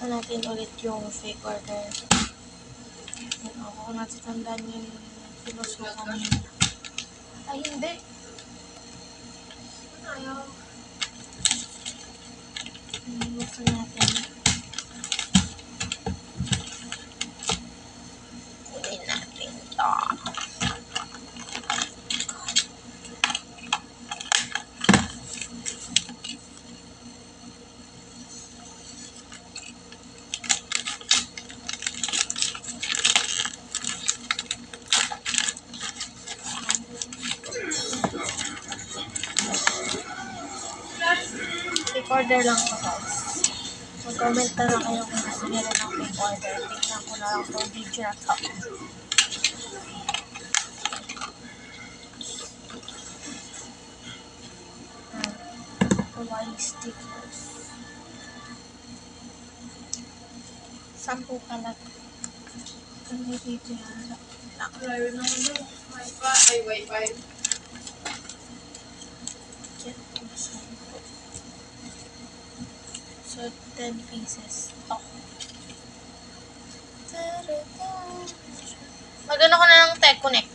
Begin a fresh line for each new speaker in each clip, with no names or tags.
buksan natin ulit yung fake order. Yan o, kung natatandaan yung pinusukan niya. Ay, hindi. Ayaw. Buksan natin. Order lang po guys. Mag-comment na lang kayo kung gusto nyo ng fake order. Tignan ko na lang itong video na to. Hmm. Hawaii stickers. Sampu kalat. Ang video yan.
Layo na ano. Wi-Fi. Ay, Wi-Fi.
Yan po sampu. So, 10 pieces. Ta-da-da. Magano ko na ng Teconnect.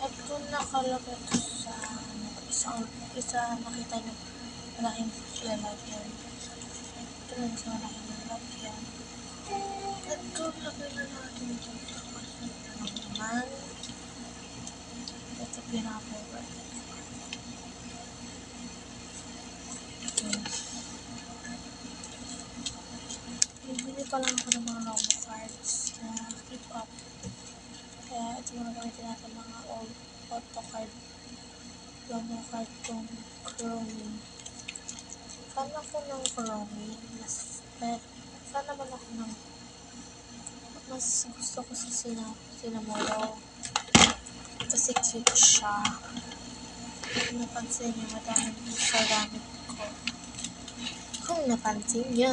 Ito nakalagay ito sa ano, isang isa nakita niyo malaking lalagyan. Ito pa lang ako ng mga Lomo cards na keep up. Kaya ito mga gamitin natin mga old auto card. Lomo card kong Chrome. Fan ako ng Chrome. Mas, eh, fan naman ako ng mas gusto ko sa sina, Sinamolo. Kasi cute siya. Kung napansin niyo, madami sa gamit ko. Kung napansin niyo.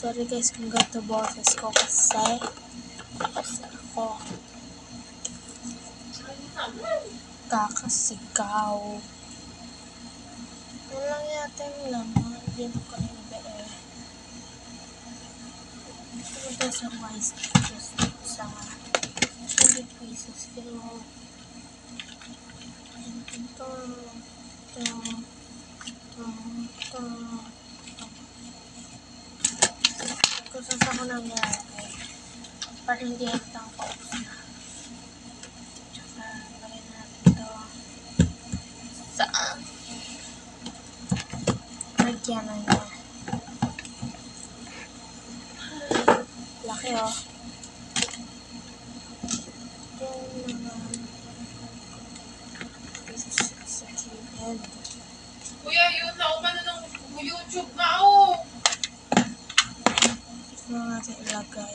Sorry guys kung gato boses ko kasi ako kakasigaw. Yan lang yata yung laman. Hindi na ko nabee. Ito ba sa wise just sa 100 pieces. Pero ito, ito, ito, ito, ito. Kung saan ako nang nilalagay. Para hindi ito ang paubos na. Tsaka, lagay natin ito sa lagyan na niya. Laki oh.
Kuya, yun na. Umano ng YouTube na oh.
Na natin ilagay.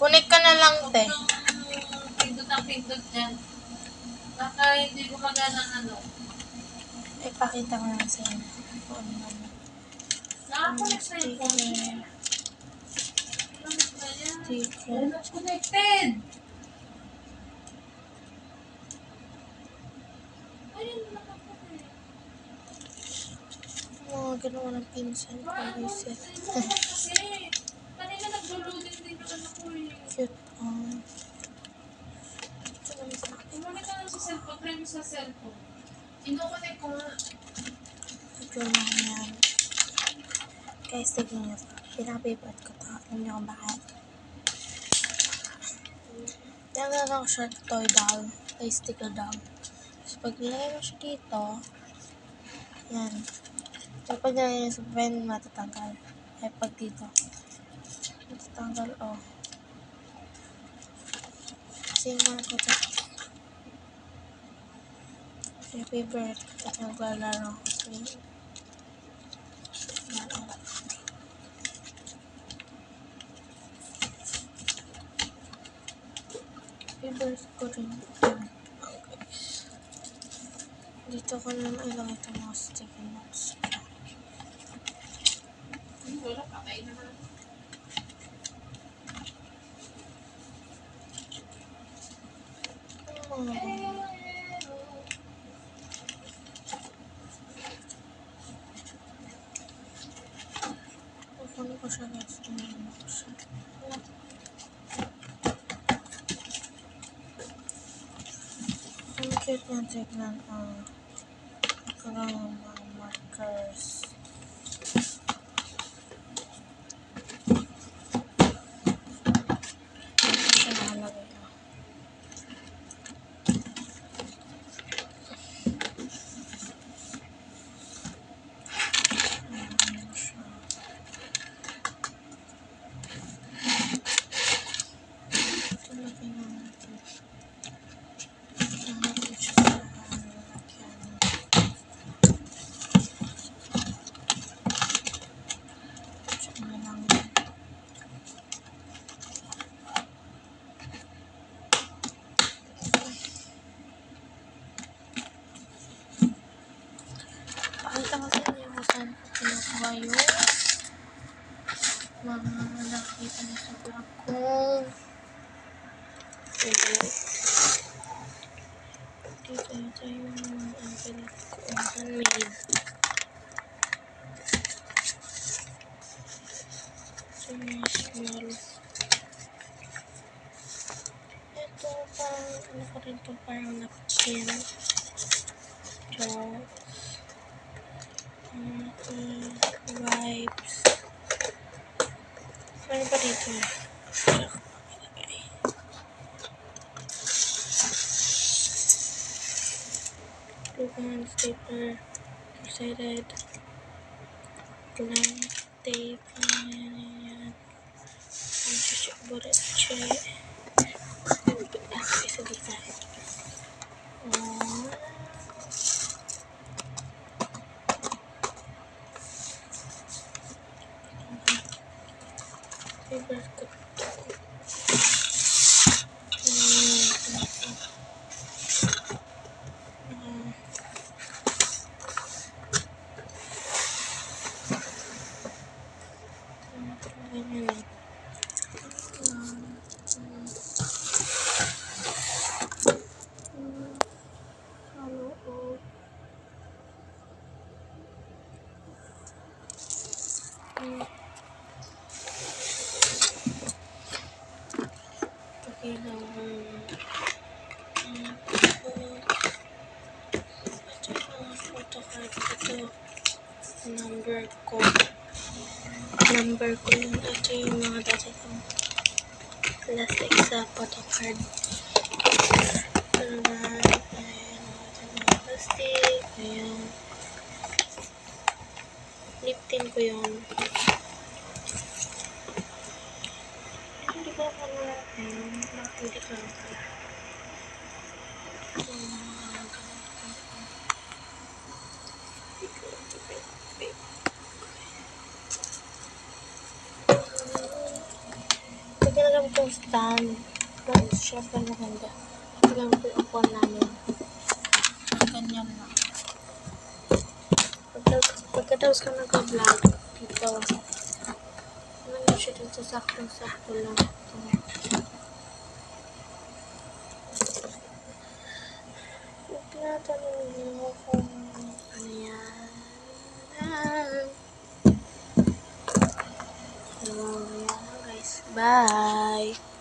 Connect ka na lang, te.
Pindot ang pindot dyan. Baka hindi ko magana ng ano.
Ipakita ko na sa inyo. Kung ano naman.
Nakakonect na yung phone.
Sticker.
Connected. Ayun na nakakonect.
Mga ginawa ng pinsan ko. Reset.
Kanina nag-loading din yung ano ko eh.
Cute. Oh. Ito naman sa akin.
Ka lang sa cellphone, try mo sa cellphone. Ino-connect ko nga.
Ito lang yan. Guys, tignan nyo. Pinaka-favorite ko to. Alam niyo kung bakit. Naglalagay ko siya toy doll. Ay, sticker doll. So, pag nilagay mo siya dito, yan. So, pag nilagay niyo sa pen, matatanggal. Ay, pag dito, matatanggal, oh. Kasi yung mga ko to. Yung favorite ko to naglalaro. Yan, oh. Favorite ko rin. Okay. Dito ko na ilagay ito mga sticky notes.
Wala, patay naman.
Oh. Kukunin ko siya guys. Tingnan ko siya. Ang cute niya tignan. Lang yung mga markers. Ito siya nakalagay. Oh. Ayan siya. Ito lagay na natin. Lagyan natin siya sa ano, lagyan. Siya na lang. Pakita ko sa inyo kung saan ko kinukuha yung mga nakita niyo sa vlog ko. Ito. Dito ito yung mga envelope ko. Handmade. Ito mga small. Ito parang ano ko rin to parang napkin. Ito. Mm, mm, Ano ba dito? Tsaka, ilagay. Glue gun, stapler, two-sided, blank tape, ayan, ayan. Ang chuchuk buretche. Ah, isa dito. Ah. Paper cut. Mm, Ganyan lang. Mm, mm. Mm, Ano, oh. Mm. Okay lang. Mm, ito. Ito yung photo card. Ito. Number ko. Number ko yun. Ito yung mga dati kong plastic sa photo card. Ito naman. Ayan. Mga plastic. Ayan. Lip tint ko yun. Hindi ko ako na. Ayan. Hindi ko lang pala. Pa maganda. Pagyan ko yung upuan namin. Ganyan lang. Pagka- Pagkatapos ka nag-vlog, dito. Ano siya dito, saktong-sakto lang. Ito. Tinatanong mo kung ano yan. Hello, yan guys. Bye!